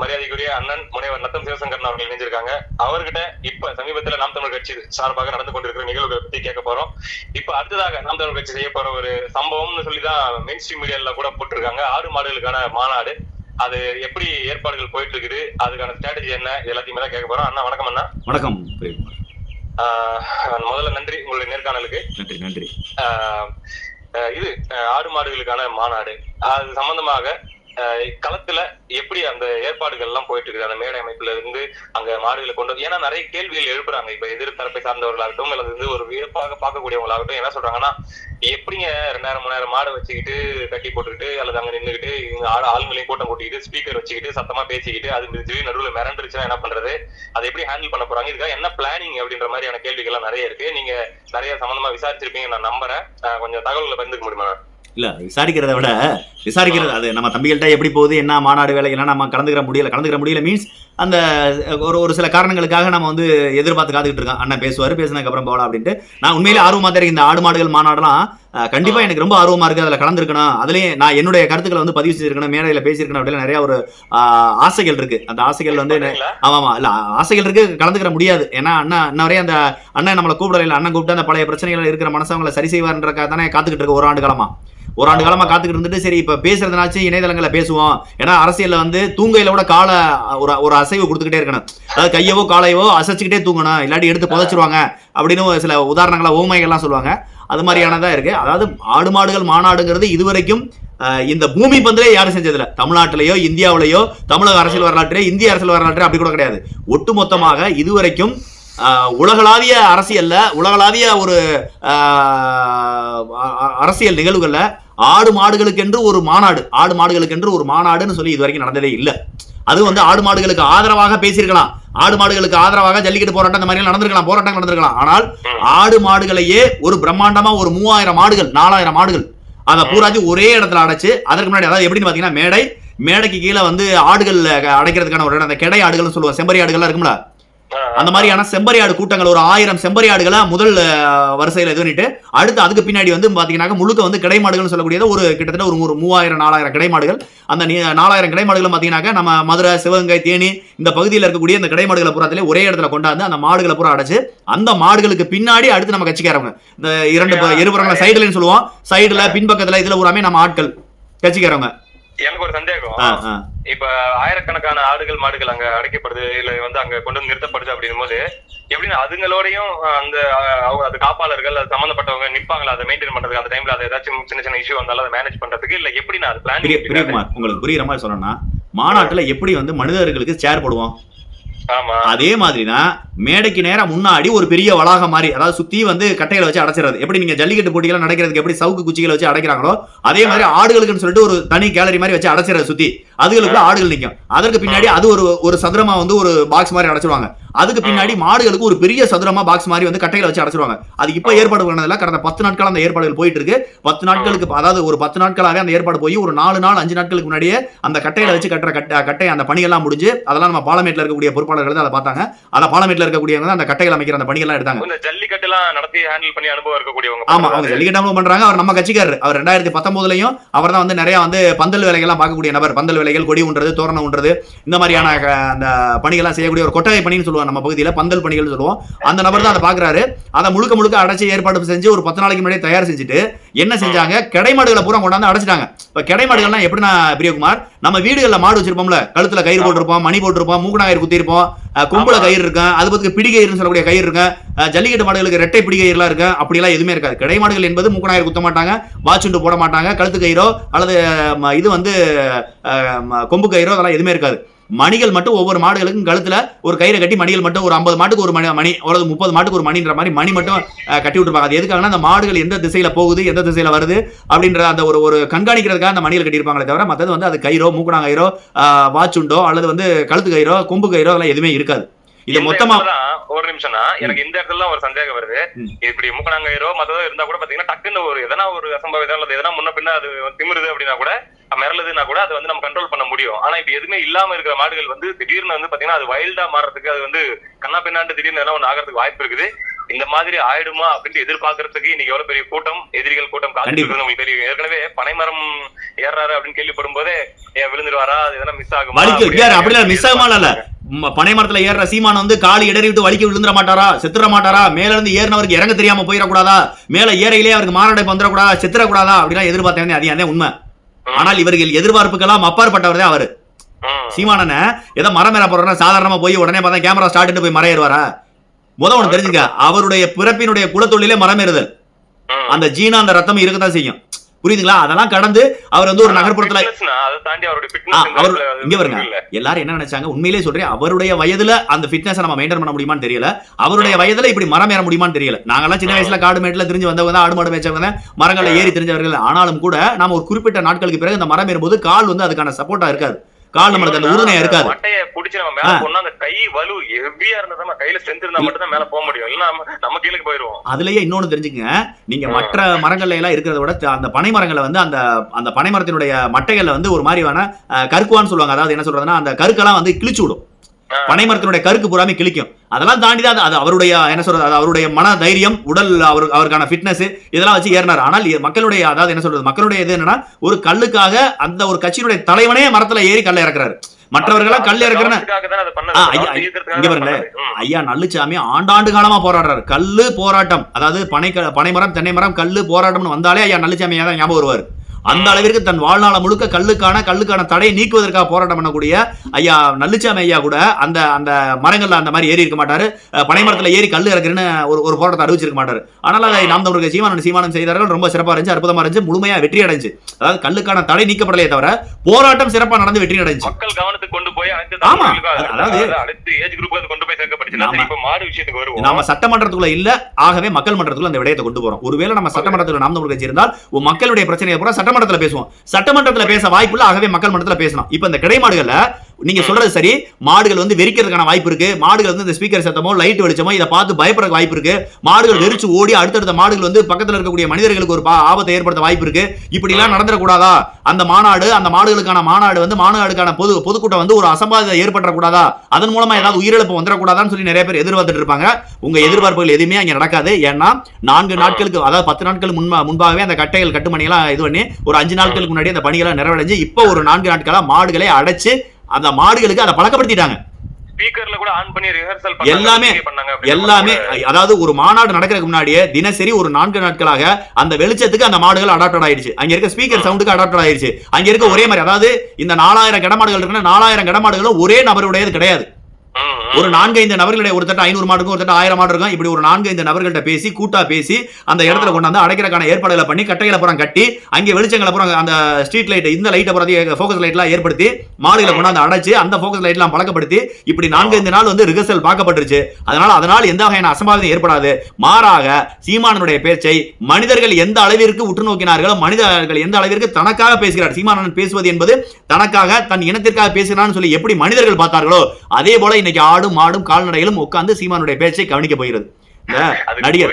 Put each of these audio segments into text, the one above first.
மரியாதைக்குரிய அண்ணன் முனைவர் நத்தம் சிவசங்கரன் அவர்கள் இணைஞ்சிருக்காங்க. அவர்கிட்ட இப்ப சமீபத்துல நாம் தமிழ் கட்சி சார்பாக நடந்து கொண்டிருக்கிற நிகழ்வுகளை பத்தி கேட்க போறோம். இப்ப அடுத்ததாக நாம் தமிழ் கட்சி செய்ய போற ஒரு சம்பவம்னு சொல்லிதான் மெயின் ஸ்ட்ரீம் மீடியால கூட போட்டிருக்காங்க. ஆடு மாடுகளுக்கான மாநாடு. அது எப்படி ஏற்பாடுகள் போயிட்டு இருக்குது அதுக்கான ஸ்ட்ராட்டஜி என்ன? எல்லாத்தையுமே தான் கேட்க போறோம். அண்ணா வணக்கம் அண்ணா. வணக்கம். முதல்ல நன்றி உங்களுடைய நேர்காணலுக்கு. நன்றி நன்றி. இது ஆடு மாடுகளுக்கான மாநாடு. அது சம்பந்தமாக களத்துல எப்படி அந்த ஏற்பாடுகள் எல்லாம் போயிட்டு இருக்குது அந்த மேடை அமைப்புல இருந்து அங்க மாடுகளை கொண்டு வந்து- ஏன்னா நிறைய கேள்விகள் எழுப்புறாங்க. இப்ப எதிர் தரப்பை சார்ந்தவர்களாகட்டும் அல்லது வந்து ஒரு வியப்பாக பார்க்கக்கூடியவங்களாகட்டும் என்ன சொல்றாங்கன்னா எப்படிங்க ரெண்டாயிரம் மூணாயிரம் மாடை வச்சுக்கிட்டு கட்டி போட்டுக்கிட்டு அல்லது அங்க நின்றுக்கிட்டு இவங்க ஆள் ஆளுங்களையும் கூட்டம் கூட்டிக்கிட்டு ஸ்பீக்கர் வச்சுக்கிட்டு சத்தமா பேசிக்கிட்டு அது மிதிச்சு நடுவில் மிரண்டுருச்சுன்னா என்ன பண்றது? அதை எப்படி ஹேண்டில் பண்ண போறாங்க? இதுக்காக என்ன பிளானிங் அப்படின்ற மாதிரியான கேள்விகள்லாம் நிறைய இருக்கு. நீங்க நிறைய சம்பந்தமா விசாரிச்சிருப்பீங்க நான் நம்புறேன். கொஞ்சம் தகவல்களை பகிர்ந்துக்க முடியுமா? இல்ல விசாரிக்கிறத விட விசாரிக்கிறது அது நம்ம தம்பிகள்கிட்ட எப்படி போகுது என்ன மாநாடு வேலைகள்லாம் நம்ம கலந்துக்கிற முடியல கலந்துக்கிற முடியல மீன்ஸ் அந்த ஒரு ஒரு சில காரணங்களுக்காக நம்ம வந்து எதிர்பார்த்து காத்துக்கிட்டு இருக்கோம். அண்ணன் பேசுவார் பேசினதுக்கு அப்புறம் போகலாம் அப்படின்ட்டு. நான் உண்மையிலே ஆர்வமா தான் இருக்கு இந்த ஆடு மாடுகள் மாநாடுலாம் கண்டிப்பா எனக்கு ரொம்ப ஆர்வமா இருக்கு. அதுல கலந்துருக்கணும். அதுலயும் நான் என்னுடைய கருத்துக்களை வந்து பதிவு செஞ்சிருக்கணும் மேடையில பேசியிருக்கணும் அப்படின்னு நிறைய ஒரு ஆசைகள் இருக்கு. அந்த ஆசைகள் வந்து? ஆமா ஆமா இல்ல ஆசைகள் இருக்கு கலந்துக்கிற முடியாது. ஏன்னா அண்ணா இன்ன வரையும் அந்த அண்ணன் நம்மளை கூப்பிடல. அண்ணன் கூப்பிட்டு அந்த பழைய பிரச்சனைகள் இருக்கிற மனசவங்களை சரி செய்வார்ன்றக்காக தானே காத்துக்கிட்டு இருக்கு ஒரு ஆண்டு காலமா. ஒரு ஆண்டு காலமா காத்துக்கிட்டு இருந்துட்டு சரி இப்ப பேசுறதுனாச்சும் இணையதளங்களை பேசுவோம். ஏன்னா அரசியல்ல வந்து தூங்கையில கூட காலை ஒரு ஒரு அசைவு கொடுத்துக்கிட்டே இருக்கணும். அதாவது கையவோ காலையவோ அசைச்சுக்கிட்டே தூங்கணும். இல்லாட்டி எடுத்து புதைச்சிருவாங்க அப்படின்னு ஒரு சில உதாரணங்களாக ஓமைகள்லாம் சொல்லுவாங்க. அது மாதிரியானதா இருக்கு. அதாவது ஆடு மாடுகள் மாநாடுங்கிறது இதுவரைக்கும் இந்த பூமி பந்திலே யாரும் செஞ்சதில்ல. தமிழ்நாட்டிலேயோ இந்தியாவிலேயோ தமிழக அரசியல் வரலாற்றிலே இந்திய அரசியல் வரலாற்றிலே அப்படி கூட கிடையாது. ஒட்டுமொத்தமாக இதுவரைக்கும் உலகளாவிய அரசியல்ல உலகளாவிய ஒரு அரசியல் நிகழ்வுகள்ல ஆடு மாடுகளுக்கென்று ஒரு மாநாடு ஆடு மாடுகளுக்கென்று ஒரு மாநாடுன்னு சொல்லி இது வரைக்கும் நடந்ததே இல்லை. அது வந்து ஆடு மாடுகளுக்கு ஆதரவாக பேசியிருக்கலாம். ஆடு மாடுகளுக்கு ஆதரவாக ஜல்லிக்கட்டு போராட்டம் இந்த மாதிரி நடந்திருக்கலாம் போராட்டம் நடந்திருக்கலாம். ஆனால் ஆடு மாடுகளையே ஒரு பிரம்மாண்டமா ஒரு மூவாயிரம் மாடுகள் நாலாயிரம் மாடுகள் அதை பூராத்தி ஒரே இடத்துல அடைச்சு அதற்கு முன்னாடி அதாவது எப்படின்னு பாத்தீங்கன்னா மேடை மேடைக்கு கீழே வந்து ஆடுகள் அடைக்கிறதுக்கான ஒரு இடம் அந்த கிடை ஆடுகள்னு சொல்லுவோம் செம்பரி ஆடுகள்லாம் இருக்கும்ல. அந்த மாதிரியான செம்பரி ஆடு கூட்டங்கள் ஒரு ஆயிரம் செம்பரி ஆடுகளை முதல் வரிசையில இது பண்ணிட்டு அடுத்து அதுக்கு பின்னாடி வந்து பாத்தீங்கன்னா முழுக்க வந்து கிடை மாடுகள்னு சொல்லக்கூடியது ஒரு கிட்டத்தட்ட ஒரு ஒரு மூவாயிரம் நாலாயிரம் கிடை மாடுகள் அந்த நாலாயிரம் கிடை மாடுகளும் பாத்தீங்கன்னாக்கா நம்ம மதுரை சிவகங்கை தேனி இந்த பகுதியில் இருக்கக்கூடிய இந்த கிடை மாடுகளை பூராத்திலே ஒரே இடத்துல கொண்டாந்து அந்த மாடுகளை பூரா அடைச்சு அந்த மாடுகளுக்கு பின்னாடி அடுத்து நம்ம கட்சிக்காரவங்க. இந்த இரண்டு இருபுறங்கள சைடுலன்னு சொல்லுவோம். சைடுல பின்பக்கத்துல இதுல பூராமே நம்ம ஆட்கள் கட்சிக்காரவங்க. எனக்கு ஒரு சந்தேகம். இப்ப ஆயிரக்கணக்கான ஆடுகள் மாடுகள் அங்க அடைக்கப்படுது இல்ல வந்து அங்க கொண்டு வந்து நிறுத்தப்படுது அப்படின்னும் போது எப்படின்னா அதுங்களோடையும் அந்த அது காப்பாளர்கள் அது சம்பந்தப்பட்டவங்க நிப்பாங்களா? அதை மெயின்டைன் பண்றதுக்கு அந்த டைம்ல அது ஏதாச்சும் சின்ன சின்ன இஷ்யூ வந்தாலும் அதை மேனேஜ் பண்றதுக்கு இல்ல எப்படி நான் அது பிளான் உங்களுக்கு புரியுற மாதிரி சொல்லணும்னா மாநாட்டுல எப்படி வந்து மனிதர்களுக்கு சேர் போடுவோம்? அதே மாதிரிதான் மேடைக்கு நேரா முன்னாடி ஒரு பெரிய வளாகம் மாதிரி அதாவது சுத்தி வந்து கட்டைகளை வச்சு அடைச்சிறது எப்படி நீங்க ஜல்லிக்கட்டு போட்டிகள் நடக்கிறதுக்கு எப்படி சவுக்கு குச்சிகளை வச்சு அடைக்கிறாங்களோ அதே மாதிரி ஆடுகளுக்குன்னு சொல்லிட்டு ஒரு தனி கேலரி மாதிரி வச்சு அடைச்சிறது சுத்தி. அதுகளுக்குள்ள ஆடுகள் நிக்கும் அதற்கு பின்னாடி அது ஒரு ஒரு சதுரமா வந்து ஒரு பாக்ஸ் மாதிரி அடைச்சிருவாங்க. அதுக்கு பின்னாடி மாடுகளுக்கு ஒரு பெரிய சதுரமா பாக்ஸ் மாதிரி வந்து கட்டைகளை வச்சு அடைச்சிருவாங்க. அது இப்ப ஏற்பாடு பண்ணதில்ல கடந்த பத்து நாட்கள் அந்த ஏற்பாடுகள் போயிட்டு இருக்கு பத்து நாட்களுக்கு அதாவது ஒரு பத்து நாட்களாக அந்த ஏற்பாடு போய் ஒரு நாலு நாள் அஞ்சு நாட்களுக்கு முன்னாடியே அந்த கட்டையில வச்சு கட்டுற கட்டை கட்டை அந்த பணிகள்லாம் முடிஞ்சு அதெல்லாம் நம்ம பாலமேட்ல இருக்கக்கூடிய பொறுப்பாளர்கள் அதை பார்த்தாங்க. அதை பாலமேட்ல இருக்கக்கூடியவங்க அந்த கட்டைகள் அமைக்கிற அந்த பணிகள்லாம் எடுத்தாங்க. ஜல்லிக்கட்டு எல்லாம் நடத்தி ஹேண்டில் பண்ணி அனுபவம் இருக்கக்கூடியவங்க ஆமா அவங்க ஜல்லிக்கட்டாம பண்றாங்க. அவர் நம்ம கட்சிக்காரர். அவர் ரெண்டாயிரத்தி பத்தொன்பதுலயும் அவர் தான் வந்து நிறைய வந்து பந்தல் வேலைகள்லாம் பார்க்கக்கூடிய நபர். பந்தல் கொடி ஊன்றது தோரணம் ஊன்றது இந்த மாதிரியான அந்த பணிகள்லாம் செய்யக்கூடிய ஒரு கொட்டகை பணின்னு சொல்லுவோம் நம்ம பகுதியில பந்தல் பணிகள் சொல்லுவோம். அந்த நபர் தான் அதை பாக்குறாரு. அதை முழுக்க முழுக்க அடைச்சு ஏற்பாடு செஞ்சு ஒரு பத்து நாளைக்கு முன்னாடி தயார் செஞ்சுட்டு என்ன செஞ்சாங்க? கிடை மாடுகளை பூரா கொண்டாந்து அடைச்சிட்டாங்க. இப்ப கிடை மாடுகள்லாம் எப்படின்னா பிரியகுமார்? நம்ம வீடுகள்ல மாடு வச்சிருப்போம்ல கழுத்துல கயிறு போட்டிருப்போம் மணி போட்டிருப்போம் மூக்கணா கயிறு குத்திருப்போம் கொம்புல. கயிறு இருக்கும் அது பத்தி பிடி கயிறுன்னு சொல்லக்கூடிய கயிறு இருக்கும் ஜல்லிக்கட்டு மாடுகளுக்கு ரெட்டை பிடி கயிறுலாம் இருக்கு அப்படிலாம் எதுவுமே இருக்காது. கிடை மாடுகள் என்பது மூக்கணாயிரம் குத்த மாட்டாங்க வாச்சுண்டு போட மாட்டாங்க கழுத்து கயிறோ அல்லது இது வந்து கொம்பு கயிறோ அதெல்லாம் எதுவுமே இருக்காது. மணிகள் மட்டும் ஒவ்வொரு மாடுகளுக்கும் கழுத்துல ஒரு கயிறை கட்டி மணிகள் மட்டும் ஒரு ஐம்பது மாட்டுக்கு ஒரு மணி மணி ஒரு முப்பது மாட்டுக்கு ஒரு மணின்ற மாதிரி மணி மட்டும் கட்டி விட்டுருப்பாங்க. அது எதுக்காகனா அந்த மாடுகள் எந்த திசையில போகுது எந்த திசையில வருது அப்படின்ற அந்த ஒரு ஒரு கண்காணிக்கிறதுக்காக அந்த மணிகள் கட்டியிருப்பாங்களே தவிர மற்றது வந்து அது கயிறோ மூக்கணா கயிறோ வாச்சுண்டோ அல்லது வந்து கழுத்து கயிறோ கொம்பு கயிறோ அதெல்லாம் எதுவுமே இருக்காது. இது மொத்தமா ஒரு நிமிஷம்னா எனக்கு இந்த இடத்துல ஒரு சந்தேகம் வருது. இப்படி மூக்கணாங்கயிரோ மத்ததோ இருந்தா கூட பாத்தீங்கன்னா டக்குன்னு ஒரு எதனா ஒரு அசம்பாவிதம் அல்லது எதனா முன்ன பின்ன அது திமிருது அப்படின்னா கூட மிரளுதுன்னா கூட அது வந்து நம்ம கண்ட்ரோல் பண்ண முடியும். ஆனா இப்ப எதுவுமே இல்லாம இருக்கிற மாடுகள் வந்து திடீர்னு வந்து பாத்தீங்கன்னா அது வைல்டா மாறதுக்கு அது வந்து கண்ணா பின்னாண்டு திடீர்னு எதனா ஒண்ணு ஆகிறதுக்கு வாய்ப்பு இருக்குது. இந்த மாதிரி ஆயிடுமா அப்படின்னு எதிர்பார்க்கறதுக்கு இன்னைக்கு எவ்வளவு பெரிய கூட்டம் எதிரிகள் கூட்டம். இருக்குது உங்களுக்கு தெரியும். ஏற்கனவே பனைமரம் ஏறாரு அப்படின்னு கேள்விப்படும் போதே ஏன் விழுந்துருவாரா? அது எதனா மிஸ் ஆகுமா? அப்படிலாம் மிஸ் ஆகுமா பனை மரத்துல ஏறுற சீமான் வந்து காலி இடறி விட்டு வலிக்கு விழுந்துட மாட்டாரா? செத்துற மாட்டாரா? மேல இருந்து ஏறினவருக்கு இறங்க தெரியாம போயிடக்கூடாதா? மேல ஏறையிலே அவருக்கு மாரடைப்பு வந்துடக்கூடாதா? செத்துறக்கூடாதா அப்படிலாம் எதிர்பார்த்தேன் அது அதே உண்மை. ஆனால் இவர்கள் எதிர்பார்ப்புக்கெல்லாம் அப்பாற்பட்டவர் தான் அவரு. ம். சீமானன ஏதோ மரம் ஏற போறோம்னா சாதாரணமா போய் உடனே பார்த்தா கேமரா ஸ்டார்ட் போய் மரம் ஏறுவாரா முத ஒண்ணு தெரிஞ்சுக்க அவருடைய பிறப்பினுடைய குலத்தொழிலே மரம் ஏறுதல். அந்த ஜீனா அந்த ரத்தம் இருக்கத்தான் செய்யும். புரியுதுங்களா? அதெல்லாம் கடந்து அவர் வந்து ஒரு நகர்ப்புறத்துல அவர் இங்க இல்ல. எல்லாரும் என்ன நினைச்சாங்க? உண்மையிலே சொல்றேன் அவருடைய வயதுல அந்த ஃபிட்னஸ் நம்ம மெயின்டைன் பண்ண முடியுமான்னு தெரியல. அவருடைய வயதுல இப்படி மரம் ஏற முடியுமான்னு தெரியல. நாங்கெல்லாம் சின்ன வயசுல காடு மேட்ல தெரிஞ்சு வந்தவங்க தான் ஆடு மாடு மேய்ச்சவங்க தான் மரங்களை ஏறி தெரிஞ்சவர்கள். ஆனாலும் கூட நாம ஒரு குறிப்பிட்ட நாட்களுக்கு பிறகு இந்த மரம் ஏறும்போது கால் வந்து அதுக்கான சப்போர்ட்டா இருக்காது. கால் நம்மளுக்கு அந்த உறுதுணையா இருக்காது. மட்டைய புடிச்சு நம்ம மேல போனா அந்த கை வலு ஹெவியா இருந்தா நம்ம கையில ஸ்ட்ரென்த் இருந்தா மட்டும் தான் மேல போக முடியும். இல்ல நம்ம கீழே போயிருவோம். அதுலயே இன்னொன்னு தெரிஞ்சுக்கங்க. நீங்க. மற்ற மரங்கள்ல எல்லாம் இருக்கிறத விட அந்த பனை மரங்களை வந்து அந்த அந்த பனை மரத்தினுடைய மட்டைகள்ல வந்து ஒரு மாதிரி வேணா கருக்குவான்னு சொல்லுவாங்க. அதாவது என்ன சொல்றதுன்னா அந்த கருக்கெல்லாம் வந்து கிழிச்சு விடும். ஆ. பனை மரத்தினுடைய கருக்கு பூராமே கிழிக்கும். அதெல்லாம் தாண்டி தான் அது- அவருடைய என்ன சொல்றது அவருடைய மன தைரியம் உடல் அவர் அவருக்கான ஃபிட்னஸ் இதெல்லாம் வச்சு ஏறினார். ஆனால் மக்களுடைய அதாவது என்ன சொல்றது மக்களுடைய இது என்னன்னா ஒரு கல்லுக்காக அந்த ஒரு கட்சியினுடைய தலைவனே மரத்துல ஏறி கல்ல இறக்குறாரு. மற்றவர்களாம் கல் இறக்குறேன்னு ஐயா, நல்லுச்சாமி ஆண்டாண்டு காலமா போராடுறாரு. கல்லு போராட்டம். அதாவது பனை பனைமரம் தென்னை மரம் கல்லு போராட்டம்னு வந்தாலே ஐயா நல்லுச்சாமி தான் ஞாபகம் வருவார். அந்த அளவிற்கு தன் வாழ்நாள முழுக்க கல்லுக்கான கல்லுக்கான தடையை நீக்குவதற்காக போராட்டம் பண்ணக்கூடிய ஐயா நல்லுச்சாமி ஐயா கூட அந்த அந்த மரங்கள்ல அந்த மாதிரி ஏறி இருக்க மாட்டாரு. அஹ், பனை மரத்துல ஏறி கல் இறக்குறேன்னு ஒரு ஒரு போராட்டத்தை அறிவிச்சிருக்க மாட்டாரு. ஆனால் அதை நாம் தமிழக சீமானன் சீமானம் செய்தார்கள். ரொம்ப சிறப்பா இருந்துச்சு அற்புதமா இருந்துச்சு முழுமையா வெற்றி அடைஞ்சு. அதாவது கல்லுக்கான தடை நீக்கப்படலையே தவிர போராட்டம் சிறப்பா நடந்து வெற்றி அடைஞ்சு. மக்கள் கவனத்துக்கு கொண்டு போய் ஆமா. அதாவது- நாம- சட்டமன்றத்துக்குள்ள இல்ல ஆகவே மக்கள் மன்றத்துக்குள்ள அந்த விடயத்தை கொண்டு போறோம். ஒருவேளை நம்ம சட்டமன்றத்துல நாம் தமிழ் கட்சி இருந்தால் மக்களுடைய பிரச்சனையை பூரா சட்டமன்றத்தில் பேசுவோம். சட்டமன்றத்தில் பேச வாய்ப்புள்ள ஆகவே மக்கள் மன்றத்தில் பேசலாம். இப்போ இந்த கிடைமாடுகள்ல நீங்க சொல்றது சரி. மாடுகள் வந்து வெறிக்கிறதுக்கான வாய்ப்பு இருக்கு. மாடுகள் வந்து இந்த ஸ்பீக்கர் சத்தமோ லைட் வெளிச்சமோ இதை பார்த்து பயப்படுற வாய்ப்பு இருக்கு. மாடுகள் வெறிச்சு ஓடி அடுத்தடுத்த மாடுகள் வந்து பக்கத்துல இருக்கக்கூடிய மனிதர்களுக்கு ஒரு ஆபத்தை ஏற்படுத்த வாய்ப்பு இருக்கு. இப்படி எல்லாம் நடந்துடக்கூடாதா? அந்த மாநாடு அந்த மாடுகளுக்கான மாநாடு வந்து மாநாடுக்கான பொது பொதுக்கூட்டம் வந்து ஒரு அசம்பாவிதம் ஏற்பட்டுறக்கூடாதா அதன் மூலமா ஏதாவது உயிரிழப்பு வந்துடக்கூடாதான்னு சொல்லி நிறைய பேர் எதிர்பார்த்துட்டு இருப்பாங்க. உங்க எதிர்பார்ப்புகள் எதுவுமே அங்க நடக்காது. ஏன்னா நான்கு நாட்களுக்கு அதாவது பத்து நாட்கள் முன்பா முன்பாகவே அந்த கட்டைகள் கட்டுமணி எல்லாம் இது பண்ணி ஒரு அஞ்சு நாட்களுக்கு முன்னாடி அந்த பணிகளை நிறைவடைஞ்சு இப்போ ஒரு நான்கு நாட்களா மாடுகளை அடைச்சு அந்த மாடுகளுக்கு அதை பழக்கப்படுத்திட்டாங்க. ஸ்பீக்கர்ல கூட ஆன் பண்ணி ரிஹர்சல் எல்லாமே- எல்லாமே அதாவது ஒரு மாநாடு நடக்கிறதுக்கு முன்னாடியே தினசரி ஒரு நான்கு நாட்களாக அந்த வெளிச்சத்துக்கு அந்த மாடுகள் அடாப்டட் ஆயிடுச்சு. அங்க இருக்க ஸ்பீக்கர் சவுண்டுக்கு அடாப்டட் ஆயிடுச்சு. அங்க இருக்க ஒரே மாதிரி அதாவது இந்த நாலாயிரம் கடமாடுகள் இருக்குன்னா நாலாயிரம் கடமாடுகளும் ஒரே நபருடையது கிடையாது. ஒரு நான்கு ஐந்து நபர்களுடைய ஒரு தட்ட ஐநூறு மாடு இருக்கும் ஒரு தட்ட ஆயிரம் மாடு இருக்கும் இப்படி ஒரு நான்கு ஐந்து நபர்கள்ட்ட பேசி கூட்டா பேசி அந்த இடத்துல கொண்டாந்து அடைக்கிறக்கான ஏற்பாடுகளை பண்ணி கட்டைகளை புறம் கட்டி அங்கே வெளிச்சங்களை புறம் அந்த ஸ்ட்ரீட் லைட் இந்த லைட்டை புறம் ஃபோக்கஸ் லைட்லாம் ஏற்படுத்தி மாடுகளை கொண்டாந்து அடைச்சு அந்த ஃபோக்கஸ் லைட்லாம் பழக்கப்படுத்தி இப்படி நான்கு ஐந்து நாள் வந்து ரிஹர்சல் பார்க்கப்பட்டுருச்சு. அதனால அதனால் எந்த வகையான அசம்பாவிதம் ஏற்படாது. மாறாக சீமானனுடைய பேச்சை மனிதர்கள் எந்த அளவிற்கு உற்று நோக்கினார்களோ மனிதர்கள் எந்த அளவிற்கு தனக்காக பேசுகிறார் சீமானன் பேசுவது என்பது தனக்காக தன் இனத்திற்காக பேசுகிறான்னு சொல்லி எப்படி மனிதர்கள் பார்த்தார்களோ அதே போல இன்னைக்கு ஆடும் மாடும் கால்நடைகளும் உட்கார்ந்து சீமானுடைய பேச்சை கவனிக்க போகிறது. நடிகர்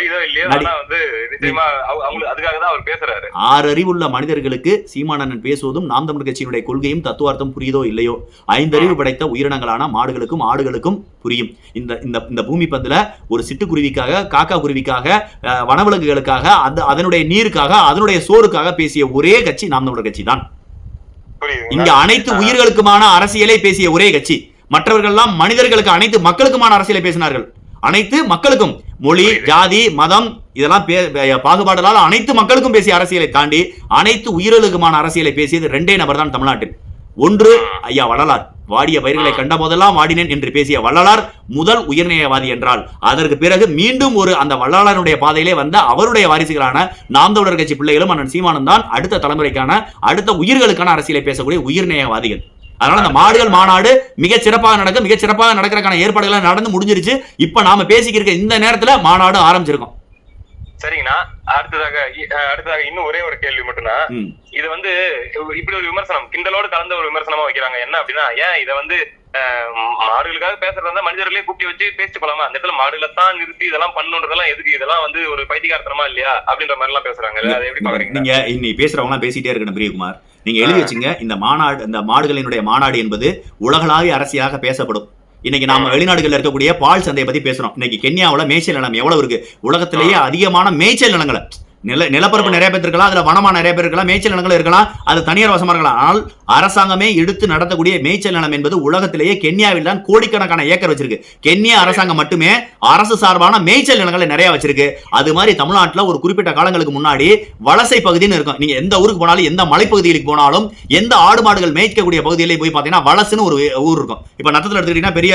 ஆறு அறிவுள்ள மனிதர்களுக்கு சீமானன் பேசுவதும் நாம் தமிழ் கட்சியினுடைய கொள்கையும் தத்துவார்த்தம் புரியுதோ இல்லையோ? ஐந்தறிவு படைத்த உயிரினங்களான மாடுகளுக்கும் ஆடுகளுக்கும் புரியும். இந்த இந்த இந்த பூமி பந்துல ஒரு சிட்டுக்குருவிக்காக காக்கா குருவிக்காக வனவிலங்குகளுக்காக அந்த அதனுடைய நீருக்காக அதனுடைய சோறுக்காக பேசிய ஒரே கட்சி நாம் தமிழர் கட்சி தான் இங்க அனைத்து உயிர்களுக்குமான அரசியலை பேசிய ஒரே கட்சி. மற்றவர்கள்லாம் மனிதர்களுக்கு அனைத்து மக்களுக்குமான அரசியலை பேசினார்கள். அனைத்து மக்களுக்கும் மொழி ஜாதி மதம் இதெல்லாம் பாகுபாடுகளால் அனைத்து மக்களுக்கும் பேசிய அரசியலை தாண்டி அனைத்து உயிர்களுக்குமான அரசியலை பேசியது ரெண்டே நபர் தான் தமிழ்நாட்டில். ஒன்று ஐயா வள்ளலார். வாடிய பயிர்களை கண்ட போதெல்லாம் வாடினேன் என்று பேசிய வள்ளலார் முதல் உயர்நேயவாதி என்றால் அதற்கு பிறகு மீண்டும் ஒரு அந்த வள்ளலாருடைய பாதையிலே வந்த அவருடைய வாரிசுகளான நாம் தமிழர் கட்சி பிள்ளைகளும் அண்ணன் சீமானும் தான் அடுத்த தலைமுறைக்கான அடுத்த உயிர்களுக்கான அரசியலை பேசக்கூடிய உயிர்நேயவாதிகள் அதனால அந்த மாடுகள் மாநாடு மிக சிறப்பாக நடக்கும். மிக சிறப்பாக நடக்கிறதுக்கான ஏற்பாடுகள் நடந்து முடிஞ்சிருச்சு. இப்ப நாம பேசிக்கிருக்க இந்த நேரத்துல மாநாடு ஆரம்பிச்சிருக்கோம். சரிங்கண்ணா. அடுத்ததாக அடுத்ததாக இன்னும் ஒரே ஒரு கேள்வி மட்டும்தான் ம். இது வந்து இப்படி ஒரு விமர்சனம் கிண்டலோடு கலந்த ஒரு விமர்சனமா வைக்கிறாங்க. என்ன அப்படின்னா ஏன் இதை வந்து மாடுகளுக்காக பேசுறதா மனிதர்களே கூப்பிட்டு வச்சு பேசிட்டு போலாமா? அந்த இடத்துல மாடுகளை தான் நிறுத்தி இதெல்லாம் பண்ணுன்றதெல்லாம் எதுக்கு? இதெல்லாம் வந்து ஒரு பைத்தியகாரத்தனமா இல்லையா? அப்படின்ற மாதிரி எல்லாம் பேசுறாங்க அதை எப்படி பாக்குறீங்க? நீங்க இன்னைக்கு பேசுறவங்க எல்லாம் பேசிட்டே இருக்கணும் பிரியகுமார். நீங்க எழுதி வச்சுங்க இந்த மாநாடு இந்த மாடுகளினுடைய மாநாடு என்பது உலகளாவிய அரசியலாக பேசப்படும். இன்னைக்கு நாம வெளிநாடுகள்ல இருக்கக்கூடிய பால் சந்தையை பத்தி பேசுறோம். இன்னைக்கு கென்யாவுல மேய்ச்சல் நிலம் எவ்வளவு இருக்கு? உலகத்திலேயே அதிகமான மேய்ச்சல் நிலங்களை. நில நிலப்பரப்பு நிறைய பேர் இருக்கலாம் அதுல வனமா நிறைய பேர் இருக்கலாம் மேய்ச்சல் நிலங்கள் இருக்கலாம் அது தனியார் வசமா இருக்கலாம். ஆனால் அரசாங்கமே எடுத்து நடத்தக்கூடிய மேய்ச்சல் நிலம் என்பது உலகத்திலேயே கென்யாவில் தான் கோடிக்கணக்கான ஏக்கர் வச்சிருக்கு. கென்யா அரசாங்கம் மட்டுமே அரசு சார்பான மேய்ச்சல் நிலங்களை நிறைய வச்சிருக்கு. அது மாதிரி தமிழ்நாட்டில் ஒரு குறிப்பிட்ட காலங்களுக்கு முன்னாடி வலசை பகுதின்னு இருக்கும். நீங்க எந்த ஊருக்கு போனாலும் எந்த மலைப்பகுதிகளுக்கு போனாலும் எந்த ஆடு மாடுகள் மேய்க்கக்கூடிய பகுதியிலே போய் பாத்தீங்கன்னா வலசுன்னு ஒரு ஊர் இருக்கும். இப்ப நத்தத்தில் எடுத்துக்கிட்டீங்கன்னா பெரிய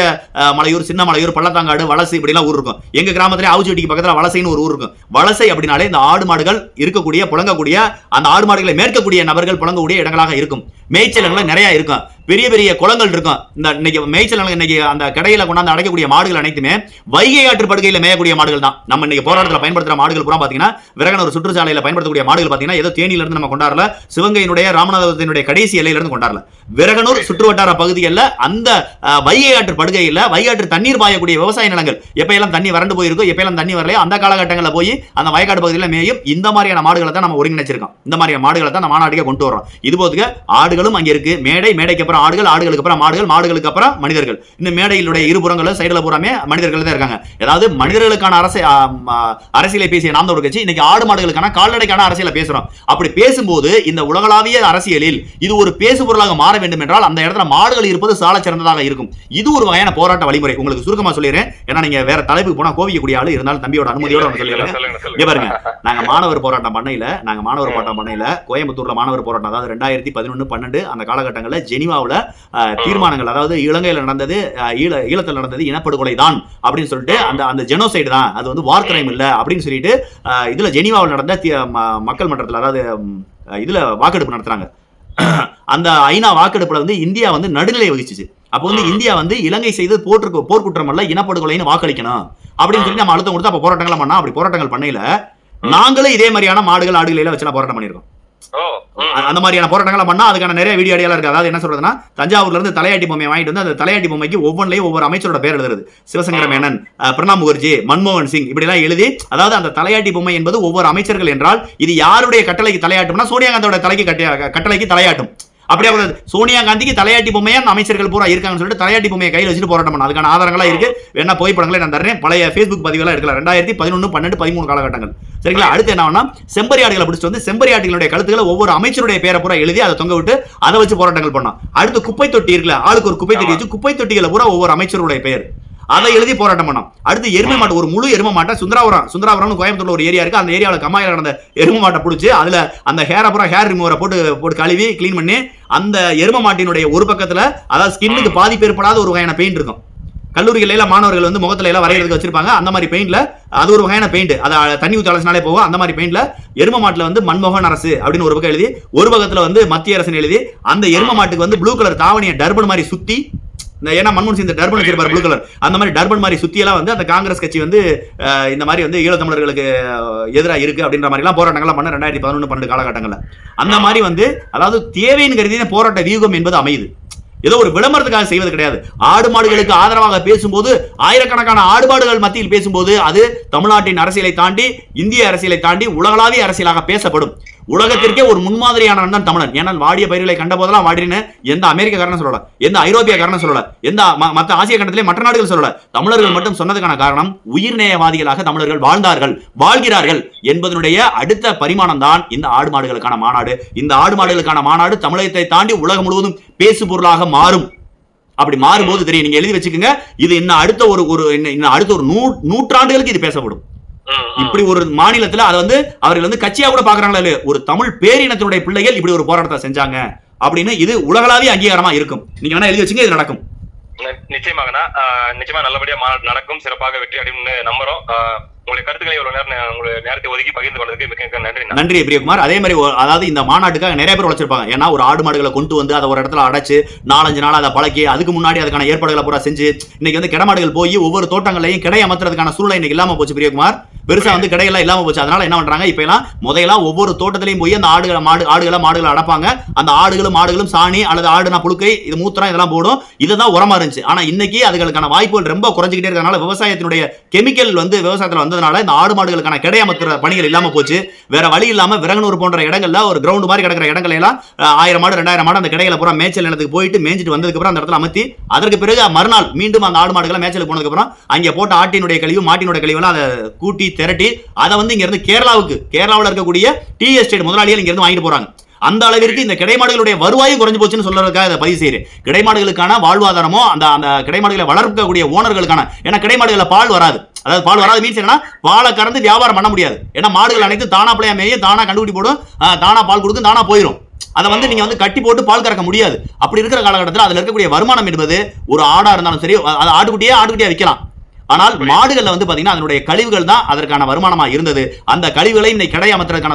மலையூர் சின்ன மலையூர் பள்ளத்தாங்காடு வலசை இப்படிலாம் ஊர் இருக்கும். எங்க கிராமத்திலே ஆவுச்செட்டிக்கு பக்கத்தில் வலசைன்னு ஒரு ஊர் இருக்கும். வலசை அப்படின்னாலே இந்த ஆடு மாடுகள் இருக்கக்கூடிய புழங்கக்கூடிய அந்த ஆடு மாடுகளை மேற்கக்கூடிய நபர்கள் புழங்கக்கூடிய இடங்களாக இருக்கும். மேய்ச்சல் நிலங்கள் நிறைய இருக்கும். பெரிய பெரிய குளங்கள் இருக்கும். இந்த இன்னைக்கு மேய்ச்சல் நிலங்கள் இன்னைக்கு அந்த கடையில கொண்டாந்து அடைக்கக்கூடிய மாடுகள் அனைத்துமே வைகை ஆற்று படுகையில் மேயக்கூடிய மாடுகள் தான். நம்ம இன்னைக்கு போராட்டத்தில் பயன்படுத்துற மாடுகள் பூரா பார்த்தீங்கன்னா விரகனூர் சுற்றுச்சாலையில பயன்படுத்தக்கூடிய மாடுகள் பார்த்தீங்கன்னா ஏதோ தேனியிலிருந்து நம்ம கொண்டாடல சிவங்கையினுடைய ராமநாதபுரத்தினுடைய கடைசி எல்லையிலிருந்து கொண்டாடல. விரகனூர் சுற்றுவட்டார பகுதிகளில் அந்த வைகை ஆற்று படுகையில வைகை தண்ணீர் பாயக்கூடிய விவசாய நிலங்கள் எப்பயெல்லாம் தண்ணி வறண்டு போயிருக்கோ எப்பெல்லாம் தண்ணி வரலையோ அந்த காலகட்டங்களில் போய் அந்த வயக்காடு பகுதியில் மேயும். இந்த மாதிரியான மாடுகளை தான் நம்ம ஒருங்கிணைச்சிருக்கோம். இந்த மாதிரியான மாடுகளை தான் நம்ம மாநாட்டுக்கே கொண்டு வரோம் இது போதுக்கு ஆடுகளும் அங்க இருக்கு. மேடை மேடைக்கு அப்புறம் ஆடுகள் ஆடுகளுக்கு அப்புறம் மாடுகள் மாடுகளுக்கு அப்புறம் மனிதர்கள். இந்த மேடையிலுடைய இருபுறங்களும் சைடுல பூராமே மனிதர்கள் தான் இருக்காங்க. அதாவது மனிதர்களுக்கான அரசை அரசியலை பேசிய நாம் ஒரு கட்சி இன்னைக்கு ஆடு மாடுகளுக்கான கால்நடைக்கான அரசியலை பேசுறோம். அப்படி பேசும்போது இந்த உலகளாவிய அரசியலில் இது ஒரு பேசு பொருளாக மாற வேண்டும் என்றால் அந்த இடத்துல மாடுகள் இருப்பது சால சிறந்ததாக இருக்கும். இது ஒரு வகையான போராட்ட வழிமுறை. உங்களுக்கு சுருக்கமா சொல்லிடுறேன். ஏன்னா நீங்க வேற தலைப்புக்கு போனா கோவிக்கக்கூடிய ஆளு இருந்தாலும் தம்பியோட அனுமதியோட சொல்லிடுறேன். பாருங்க. நாங்க மாணவர் போராட்டம் பண்ணையில நாங்க மாணவர் போராட்டம் பண்ணையில கோயம்புத்தூர்ல மாணவர் போராட்டம் அதாவது ரெண்டாயிரத்தி பதினொன்னு பன்னெண்டு அந்த காலகட்டங்களில் ஜெனிவாவில் தீர்மானங்கள் அதாவது இலங்கையில் நடந்தது ஈழ ஈழத்தில் நடந்தது இனப்படுகொலை தான் அப்படின்னு சொல்லிட்டு அந்த அந்த ஜெனோசைடு தான். அது வந்து வார் கிரைம் அப்படின்னு சொல்லிட்டு இதில் இதுல ஜெனிவாவில் நடந்த ம- மக்கள் மன்றத்தில் அதாவது இதில் இதுல வாக்கெடுப்பு நடத்துறாங்க. அந்த ஐநா வாக்கெடுப்புல வந்து இந்தியா வந்து நடுநிலை வகிச்சுச்சு. அப்போ வந்து இந்தியா வந்து இலங்கை செய்து போட்டு போர்க்குற்றம் அல்ல இனப்படுகொலைன்னு வாக்களிக்கணும் அப்படின்னு சொல்லி நம்ம அழுத்தம் கொடுத்து அப்போ போராட்டங்கள் பண்ணா அப்படி போராட்டங்கள் பண்ணையில நாங்களும் இதே மாதிரியான மாடுகள் ஆடுகளை வச்சு போராட்டம் பண்ணியிருக்கோம். அந்த மாதிரியான போராட்டங்களை பண்ணா அதுக்கான நிறைய வீடியோ அடியெல்லாம் இருக்கு. அதாவது என்ன சொல்றதுன்னா தஞ்சாவூர்ல இருந்து தலையாட்டி பொம்மையை வாங்கிட்டு வந்து அந்த தலையாட்டி பொம்மைக்கு ஒவ்வொன்றையும் ஒவ்வொரு அமைச்சரோட பேர் எழுதுறது. சிவசங்கர மேனன் பிரணாப் முகர்ஜி மன்மோகன் சிங் இப்படி எல்லாம் எழுதி அதாவது அந்த தலையாட்டி பொம்மை என்பது ஒவ்வொரு அமைச்சர்கள் என்றால் இது யாருடைய கட்டளைக்கு தலையாட்டும்னா சோனியா காந்தியோட தலைக்கு கட்டி- கட்டளைக்கு தலையாட்டும். அப்படியே சோனியா காந்திக்கு தலையாட்டி பொம்மையா அமைச்சர்கள் பூரா இருக்காங்கன்னு சொல்லிட்டு தலையாட்டி பொம்மையை கையில் வச்சுட்டு போராட்டம் பண்ண அதுக்கான ஆதாரங்களா இருக்கு. வேணா புகைப்படங்களை நான் தர்றேன். பழைய ஃபேஸ்புக் பதிவெல்லாம் இருக்கலாம் ரெண்டாயிரத்தி பதினொன்று பன்னெண்டு பதிமூணு காலகட்டங்கள். சரிங்களா? அடுத்து என்ன செம்பரி ஆடுகளை பிடிச்சிட்டு வந்து செம்பரி ஆடுகளுடைய கழுத்துக்களை ஒவ்வொரு அமைச்சருடைய பேரை பூரா எழுதி அதை தொங்க விட்டு அதை வச்சு போராட்டங்கள் பண்ணோம் அடுத்து குப்பை தொட்டி இருக்குல்ல ஆளுக்கு ஒரு குப்பை தொட்டி வச்சு குப்பை தொட்டிகளை பூரா ஒவ்வொரு அமைச்சருடைய பெயர். அதை எழுதி போராட்டம் பண்ணோம். அடுத்து எருமை மாட்டு ஒரு முழு எருமை மாட்டை சுந்தராபுரம் சுந்தராபுரம்னு கோயம்புத்தூர்ல ஒரு ஏரியா இருக்கு. அந்த ஏரியாவில் கம்மாயில் நடந்த எருமை மாட்டை பிடிச்சி அதுல அந்த ஹேரை அப்புறம் ஹேர் ரிமூவரை போட்டு போட்டு கழுவி கிளீன் பண்ணி அந்த எருமை மாட்டினுடைய ஒரு பக்கத்துல அதாவது ஸ்கின்னுக்கு பாதிப்பு ஏற்படாத ஒரு வகையான பெயிண்ட் இருக்கும். கல்லூரிகள் எல்லாம் மாணவர்கள் வந்து முகத்துல எல்லாம் வரைகிறதுக்கு வச்சிருப்பாங்க. அந்த மாதிரி பெயிண்ட்ல அது ஒரு வகையான பெயிண்ட் அதை தண்ணி ஊற்றி அலசினாலே போகும். அந்த மாதிரி பெயிண்ட்ல எரும மாட்டுல வந்து மன்மோகன் அரசு அப்படின்னு ஒரு பக்கம் எழுதி ஒரு பக்கத்துல வந்து மத்திய அரசு எழுதி அந்த எரும மாட்டுக்கு வந்து ப்ளூ கலர் தாவணியை டர்பன் மாதிரி சுத்தி ஏன்னா மன்மோகன் சிங் இந்த டர்பன் வச்சிருப்பார் ப்ளூ கலர் அந்த மாதிரி டர்பன் மாதிரி சுத்தியெல்லாம் வந்து அந்த காங்கிரஸ் கட்சி வந்து இந்த மாதிரி வந்து ஈழத்தமிழர்களுக்கு எதிராக இருக்கு அப்படின்ற மாதிரி எல்லாம் போராட்டங்கள்லாம் பண்ண ரெண்டாயிரத்தி பதினொன்று பன்னெண்டு காலகட்டங்கள்ல. அந்த மாதிரி வந்து அதாவது தேவைன்னு கருதி போராட்ட வியூகம் என்பது அமையுது. ஏதோ ஒரு விளம்பரத்துக்காக செய்வது கிடையாது. ஆடு மாடுகளுக்கு ஆதரவாக பேசும்போது ஆயிரக்கணக்கான ஆடுபாடுகள் மத்தியில் பேசும்போது அது தமிழ்நாட்டின் அரசியலை தாண்டி இந்திய அரசியலை தாண்டி உலகளாவிய அரசியலாக பேசப்படும். உலகத்திற்கே ஒரு முன்மாதிரியானவன் தான் தமிழன். ஏன்னா வாடிய பயிர்களை கண்ட போதெல்லாம் வாடின்னு எந்த அமெரிக்கக்காரனும் சொல்லல எந்த ஐரோப்பிய காரணம் சொல்லல எந்த ம- ஆசிய கண்டத்திலே மற்ற நாடுகள் சொல்லல. தமிழர்கள் மட்டும் சொன்னதுக்கான காரணம் உயிர்நேயவாதிகளாக தமிழர்கள் வாழ்ந்தார்கள் வாழ்கிறார்கள் என்பதனுடைய அடுத்த பரிமாணம் தான் இந்த ஆடு மாடுகளுக்கான மாநாடு. இந்த ஆடு மாடுகளுக்கான மாநாடு தமிழகத்தை தாண்டி உலகம் முழுவதும் பேசு பொருளாக மாறும். அப்படி மாறும்போது தெரியும். நீங்க எழுதி வச்சுக்கோங்க. இது இன்னும் அடுத்த ஒரு ஒரு இன்னும் அடுத்த ஒரு நூ நூற்றாண்டுகளுக்கு இது பேசப்படும். இப்படி ஒரு மாநிலத்துல அதை வந்து அவர்கள் வந்து கட்சியா கூட பாக்குறாங்களா இல்லையா? ஒரு தமிழ் பேரினத்தினுடைய பிள்ளைகள் இப்படி ஒரு போராட்டத்தை செஞ்சாங்க அப்படின்னு இது உலகளாவிய அங்கீகாரமா இருக்கும். நீங்க வேணா எழுதி வச்சுங்க இது நடக்கும். நி- நிச்சயமாங்கண்ணா ஆஹ் நிச்சயமா நல்லபடியா மாநாடு நடக்கும் சிறப்பாக வெற்றி அப்படின்னு நம்புறோம். உங்களுடைய கருத்துக்களை இவ்வளவு நேரம் உங்களுடைய நேரத்தை ஒதுக்கி பகிர்ந்து கொண்டதுக்கு மிக நன்றி. நன்றி. பிரியகுமார். அதே மாதிரி அதாவது இந்த மாநாட்டுக்காக நிறைய பேர் உழைச்சிருப்பாங்க. ஏன்னா ஒரு ஆடு மாடுகளை கொண்டு வந்து அதை ஒரு இடத்துல அடைச்சு நாலஞ்சு நாள் அதை பழக்கி அதுக்கு முன்னாடி அதுக்கான ஏற்பாடுகளை பூரா செஞ்சு இன்னைக்கு வந்து கிடமாடுகள் போய் ஒவ்வொரு தோட்டங்களையும் கிடை அமர்த்துறதுக்கான சூழ்நிலை இன்னைக்கு இல்லாம போச்சு பிரியகுமார். பெருசா வந்து கடையெல்லாம் இல்லாம போச்சு. அதனால என்ன பண்றாங்க இப்ப எல்லாம் முதல்லாம் ஒவ்வொரு தோட்டத்திலையும் போய் அந்த ஆடுகளை மாடு ஆடுகளை மாடுகளை அடப்பாங்க. அந்த ஆடுகளும் மாடுகளும் சாணி அல்லது ஆடுனா புழுக்கை இது மூத்திரம் இதெல்லாம் போடும். இதுதான் உரமா இருந்துச்சு. ஆனா இன்னைக்கு அதுகளுக்கான வாய்ப்புகள் ரொம்ப குறைஞ்சிக்கிட்டே இருக்கனால விவசாயத்தினுடைய கெமிக்கல் வந்து விவசாயத்துல வந்து வந்ததுனால இந்த ஆடு மாடுகளுக்கான கிடையாமத்துற பணிகள் இல்லாம போச்சு. வேற வழி இல்லாம விரங்கனூர் போன்ற இடங்கள்ல ஒரு கிரவுண்ட் மாதிரி கிடக்கிற இடங்கள் எல்லாம் ஆயிரம் மாடு ரெண்டாயிரம் மாடு அந்த கிடையில பூரா மேய்ச்சல் நிலத்துக்கு போயிட்டு மேய்ஞ்சிட்டு வந்ததுக்கு அப்புறம் அந்த இடத்துல அமர்த்தி அதற்கு பிறகு மறுநாள் மீண்டும் அந்த ஆடு மாடுகளை மேய்ச்சலுக்கு போனதுக்கு அப்புறம் அங்க போட்ட ஆட்டினுடைய கழிவு மாட்டினுடைய கழிவுலாம் அதை கூட்டி திரட்டி அதை வந்து இங்க இருந்து கேரளாவுக்கு கேரளாவுல இருக்கக்கூடிய டீ எஸ்டேட் முதலாளிகள் இங்க இருந்து வாங்கிட்டு போறாங்க. அந்த அளவிற்கு இந்த கிடைமாடுகளுடைய வருவாயும் குறைஞ்சு போச்சுன்னு சொல்றதுக்காக இதை பதிவு செய்யுறேன் கிடைமாடுகளுக்கான வாழ்வாதாரமோ அந்த அந்த கிடைமாடுகளை வளர்க்கக்கூடிய ஓனர்களுக்கான ஏன்னா கிடைமாடுகளை பால் வராது. அதாவது பால் வராது மீன்ஸ் என்னன்னா பாலை கறந்து வியாபாரம் பண்ண முடியாது. ஏன்னா மாடுகள் அனைத்து தானா பிள்ளையா மேயும் தானா கண்டுபிடி போடும் தானா பால் கொடுக்கும் தானா போயிடும் அதை வந்து நீங்க வந்து கட்டி போட்டு பால் கறக்க முடியாது. அப்படி இருக்கிற காலகட்டத்தில் அதுல இருக்கக்கூடிய வருமானம் என்பது ஒரு ஆடா இருந்தாலும் சரி அது ஆட்டுக்குட்டியே ஆட்டுக்குட்டியா விற்கலாம் ஆனால் மாடுகள்ல வந்து பாத்தீங்கன்னா அதனுடைய கழிவுகள் தான் அதற்கான வருமானமா இருந்தது. அந்த கழிவுகளை இன்னைக்கு கடை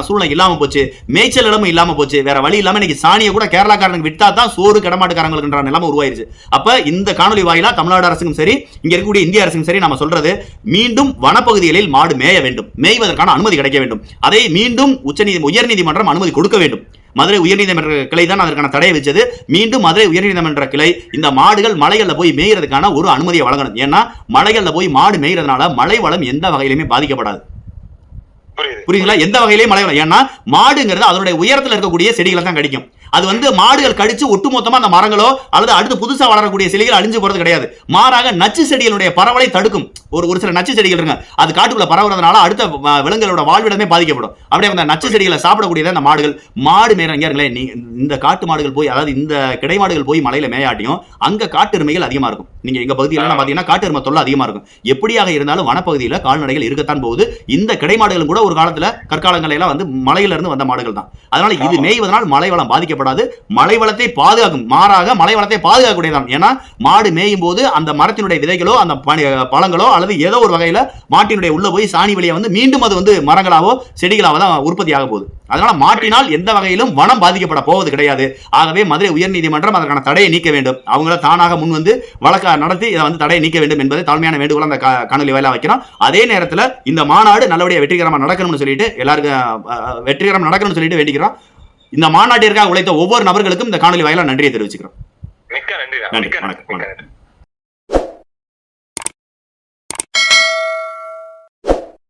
சூழ்நிலை இல்லாம போச்சு. மேய்ச்சல் இடமும் இல்லாம போச்சு. வேற வழி இல்லாம இன்னைக்கு சாணியை கூட கேரளாக்காரனுக்கு விட்டா தான் சோறு கடமாட்டுக்காரங்களுக்குன்ற நிலைமை உருவாயிருச்சு. அப்ப இந்த காணொலி வாயிலா தமிழ்நாடு அரசுக்கும் சரி இங்க இருக்கக்கூடிய இந்திய அரசுக்கும் சரி நம்ம சொல்றது மீண்டும் வனப்பகுதிகளில் மாடு மேய வேண்டும். மேய்வதற்கான அனுமதி கிடைக்க வேண்டும். அதை மீண்டும் உச்சநீதி உயர்நீதிமன்றம் அனுமதி கொடுக்க வேண்டும். மதுரை உயர்நீதிமன்ற கிளை தான் அதற்கான தடையை வச்சது மீண்டும் மதுரை உயர்நீதிமன்ற கிளை இந்த மாடுகள் மலைகள்ல போய் மேய்றதுக்கான ஒரு அனுமதியை வழங்கணும். ஏன்னா மலைகள்ல போய் மாடு மேய்றதுனால மழை வளம் எந்த வகையிலுமே பாதிக்கப்படாது. புரியுது. புரியுதுங்களா? எந்த வகையிலையும் மழை வளம்? ஏன்னா மாடுங்கிறது அதனுடைய உயரத்துல இருக்கக்கூடிய செடிகளை தான் கடிக்கும். அது வந்து மாடுகள் கடிச்சு ஒட்டுமொத்தமா அந்த மரங்களோ அல்லது அடுத்து புதுசா வளரக்கூடிய செடிகள் அழிஞ்சு போறது கிடையாது. மாறாக நச்சு செடிகளுடைய பரவலை தடுக்கும். ஒரு ஒரு சில நச்சு செடிகள் இருங்க. அது காட்டுக்குள்ள பரவுறதுனால அடுத்த விலங்குகளோட வாழ்விடமே பாதிக்கப்படும். அப்படியே அந்த நச்சு செடிகளை சாப்பிடக்கூடியது அந்த மாடுகள். மாடு மேற இருங்களேன். நீ இந்த காட்டு மாடுகள் போய் அதாவது இந்த கிடை மாடுகள் போய் மலையில மேயாட்டியும் அங்க காட்டு எருமைகள் அதிகமா இருக்கும். நீங்க எங்க பகுதியில பாத்தீங்கன்னா காட்டு எருமை தொல்லை அதிகமா இருக்கும். எப்படியாக இருந்தாலும் வனப்பகுதியில கால்நடைகள் இருக்கத்தான் போகுது. இந்த கிடை மாடுகளும் கூட ஒரு காலத்துல கற்காலங்கள்ல எல்லாம் வந்து மலையில இருந்து வந்த மாடுகள் தான். அதனால இது. மேய்வதனால் மலை வளம் பாதிக்கப்படாது. மலை வளத்தை பாதுகாக்கும் மாறாக மலை வளத்தை பாதுகாக்கக்கூடியதான் ஏன்னா மாடு மேயும் போது அந்த மரத்தினுடைய விதைகளோ அந்த பழங்களோ அல்லது ஏதோ ஒரு வகையில மாட்டினுடைய உள்ள போய் சாணி வழியா வந்து மீண்டும் அது வந்து மரங்களாவோ செடிகளாவோ தான் உற்பத்தி ஆக போகுது. அதனால மாட்டினால் எந்த வகையிலும் வனம் பாதிக்கப்பட போவது கிடையாது. ஆகவே மதுரை உயர்நீதிமன்றம் அதற்கான தடையை நீக்க வேண்டும். அவங்கள தானாக முன் வந்து வழக்க நடத்தி இதை வந்து தடையை நீக்க வேண்டும் என்பதை தாழ்மையான வேண்டுகோள் அந்த காணொலி வாயிலா வைக்கிறோம். அதே நேரத்துல இந்த மாநாடு நல்லபடியா வெற்றிகரமா நடக்கணும்னு சொல்லிட்டு எல்லாருக்கும் அஹ், அஹ், வெற்றிகரமா நடக்கணும்னு சொல்லிட்டு வேண்டிக்கிறோம். இந்த மாநாட்டிற்காக உழைத்த ஒவ்வொரு நபர்களுக்கும் இந்த காணொலி வாயிலா நன்றியை தெரிவிச்சுக்கிறோம். மிக்க நன்றி. வணக்கம்,